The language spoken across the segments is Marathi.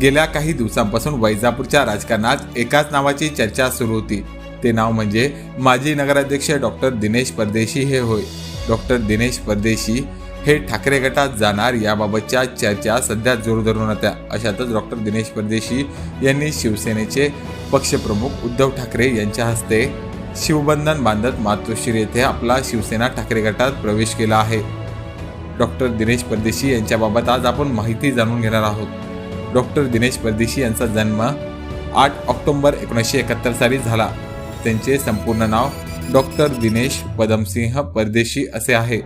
गेल्या काही दिवसांपासून वैजापूरच्या राजकारणात एकाच नावाची चर्चा सुरू होती. ते नाव म्हणजे माजी नगराध्यक्ष डॉक्टर दिनेश परदेशी हे होय. डॉक्टर दिनेश परदेशी हे ठाकरे गटात जाणार याबाबतच्या चर्चा सध्या जोर धरून होत्या. अशातच डॉक्टर दिनेश परदेशी यांनी शिवसेनेचे पक्षप्रमुख उद्धव ठाकरे यांच्या हस्ते शिवबंधन बांधत मातोश्री येथे आपला शिवसेना ठाकरे गटात प्रवेश केला आहे. डॉक्टर दिनेश परदेशी यांच्याबाबत आज आपण माहिती जाणून घेणार आहोत. डॉक्टर दिनेश परदेशी यांचा जन्म आठ ऑक्टोबर एकोणीसशे एकाहत्तर साली झाला. त्यांचे संपूर्ण नाव डॉक्टर दिनेश पदमसिंह परदेशी असे आहे.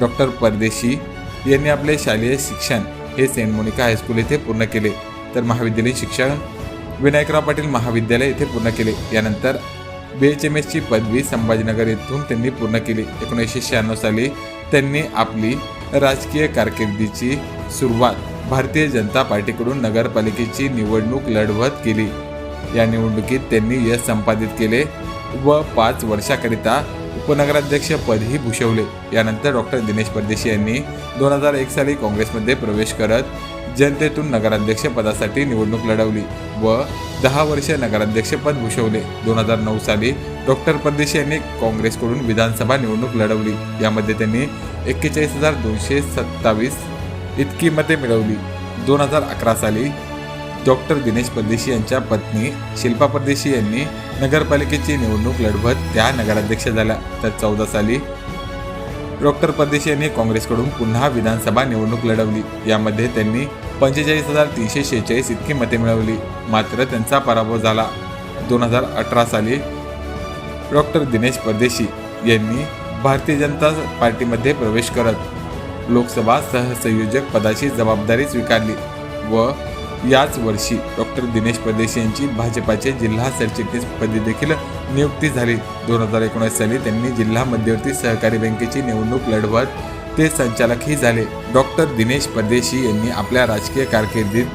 डॉक्टर परदेशी यांनी आपले शालेय शिक्षण हे सेंट मोनिका हायस्कूल येथे पूर्ण केले. तर महाविद्यालयीन शिक्षण विनायकराव पाटील महाविद्यालय येथे पूर्ण केले. यानंतर बी एच एम एसची पदवी संभाजीनगर येथून त्यांनी पूर्ण केली. एकोणीसशे शहाण्णव साली त्यांनी आपली राजकीय कारकिर्दीची सुरुवात भारतीय जनता पार्टीकडून नगरपालिकेची निवडणूक लढवत केली या निवडणुकीत त्यांनी यश संपादित केले व पाच वर्षाकरिता उपनगराध्यक्ष पदही भूषवले. यानंतर डॉक्टर दिनेश परदेशी यांनी दोन हजार एक साली काँग्रेसमध्ये प्रवेश करत जनतेतून नगराध्यक्ष पदासाठी निवडणूक लढवली व दहा वर्ष नगराध्यक्षपद भूषवले. दोन हजार नऊ साली डॉक्टर परदेशी यांनी काँग्रेसकडून विधानसभा निवडणूक लढवली. यामध्ये त्यांनी एक्केचाळीस हजार दोनशे सत्तावीस इतकी मते मिळवली. दोन हजार अकरा साली डॉक्टर दिनेश परदेशी यांच्या पत्नी शिल्पा परदेशी यांनी नगरपालिकेची निवडणूक लढवत त्या नगराध्यक्ष झाल्या. तर चौदा साली डॉक्टर परदेशी यांनी काँग्रेसकडून पुन्हा विधानसभा निवडणूक लढवली. यामध्ये त्यांनी पंचेचाळीस हजार तीनशे शेहेचाळीस इतकी मते मिळवली. मात्र त्यांचा पराभव झाला. दोन हजार अठरा साली डॉक्टर दिनेश परदेशी यांनी भारतीय जनता पार्टीमध्ये प्रवेश करत लोकसभा सहसंयोजक पदाची जबाबदारी स्वीकारली व याच वर्षी डॉक्टर दिनेश परदेश यांची भाजपाचे जिल्हा सरचिटणीसपदी देखील नियुक्ती झाली. दोन हजार एकोणीस साली त्यांनी जिल्हा मध्यवर्ती सहकारी बँकेची निवडणूक लढवत ते संचालकही झाले. डॉक्टर दिनेश परदेशी यांनी आपल्या राजकीय कारकिर्दीत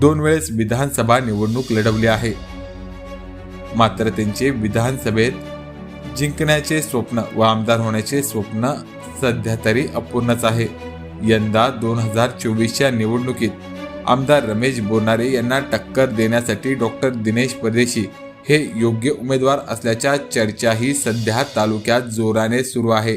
दोन वेळेस विधानसभा निवडणूक लढवली आहे. मात्र त्यांचे विधानसभेत जिंकण्याचे स्वप्न व आमदार होण्याचे स्वप्न सध्या तरी अपूर्णच आहे. यंदा दोन हजार चोवीसच्या निवडणुकीत आमदार रमेश बोनारे यांना टक्कर देण्यासाठी डॉक्टर दिनेश परदेशी हे योग्य उमेदवार असल्याच्या चर्चाही सध्या तालुक्यात जोराने सुरू आहे.